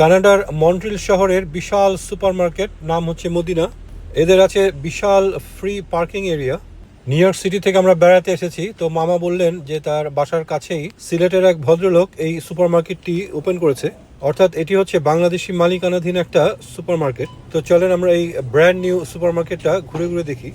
কানাডার মন্ট্রিল শহরের বিশাল সুপারমার্কেট, নাম হচ্ছে মদিনা। এদের আছে বিশাল free parking area New York City থেকে আমরা বেড়াতে এসেছি। তো মামা বললেন যে তার বাসার কাছেই সিলেটের এক ভদ্রলোক এই সুপারমার্কেটটি ওপেন করেছে। অর্থাৎ এটি হচ্ছে বাংলাদেশি মালিকানাধীন একটা সুপারমার্কেট। তো চলেন আমরা এই ব্র্যান্ড নিউ সুপারমার্কেটটা ঘুরে ঘুরে দেখি।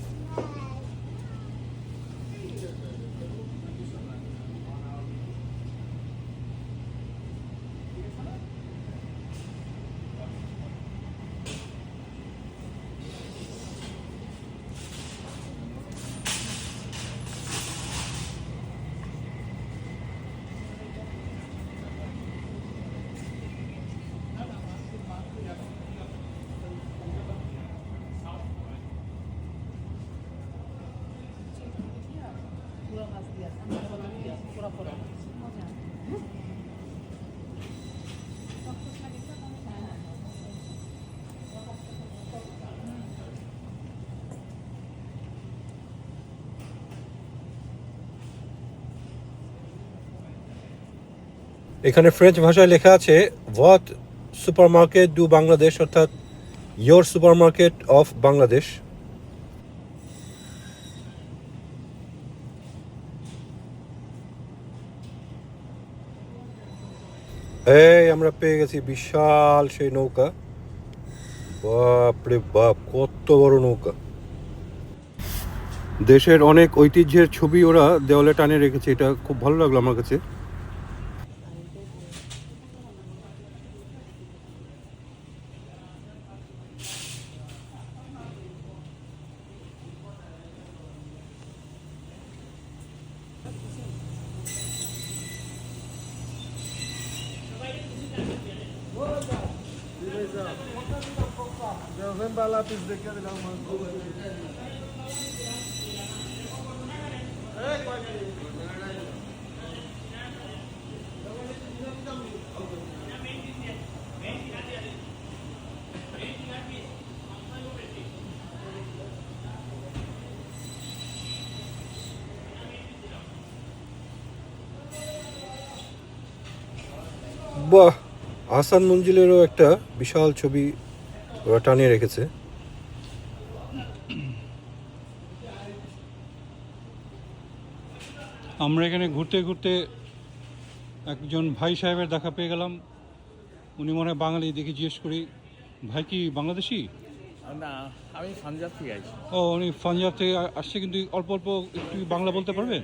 এখানে ফ্রেঞ্চ ভাষায় লেখা আছে ভট সুপারমার্কেট ডু বাংলাদেশ অর্থাৎ ইয়োর সুপারমার্কেট অফ বাংলাদেশ এই, আমরা পেয়ে গেছি বিশাল সেই নৌকা। বাপরে বাপ, কত বড় নৌকা। দেশের অনেক ঐতিহ্যের ছবি ওরা দেওয়ালে টানে রেখেছে, এটা খুব ভালো লাগল আমার কাছে। Deus vai lá pis de que ele mandou. Boa. Ahsan মঞ্জিলেরও একটা বিশাল ছবি ওরা টানিয়ে রেখেছে। আমরা এখানে ঘুরতে ঘুরতে একজন ভাই সাহেবের দেখা পেয়ে গেলাম। উনি মনে হয় বাঙালি দেখে জিজ্ঞেস করি ভাই কি বাংলাদেশি? না আমি পাঞ্জাব থেকে আইছি ও উনি পাঞ্জাব থেকে আসছে কিন্তু অল্প অল্প একটু বাংলা বলতে পারবে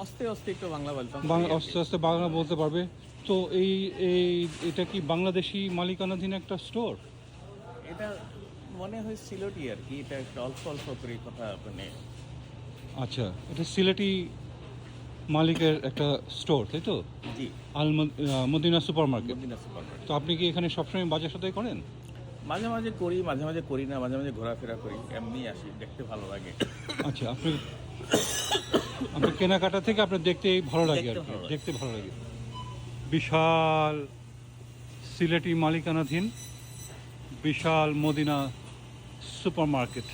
অস্তে অস্তে একটু বাংলা বলতাম বাংলা আস্তে আস্তে বাংলা বলতে পারবে। তো এই এই এটা কি বাংলাদেশি মালিকানাধীন একটা স্টোর? এটা মনে হয় সিলেটি আর কি এটা একটা অল্প অল্প করে কথা মানে। আচ্ছা এটা সিলেটি মালিকের একটা স্টোর তাই তো? জি। আল মদ- আহ, Madina super market Madina supermarket. তো আপনি কি এখানে সবসময় বাজার সাথে করেন? মাঝে মাঝে করি মাঝে মাঝে করি না মাঝে মাঝে ঘোরাফেরা করি এমনি আসি দেখতে ভালো লাগে। আচ্ছা আপনি আপনি কেনাকাটা থেকে আপনার দেখতে ভালো লাগে আর দেখতে কি ভালো লাগে। দেখতে ভালো লাগে বিশাল সিলেটি মালিকানাধীন বিশাল মদিনা সুপার মার্কেট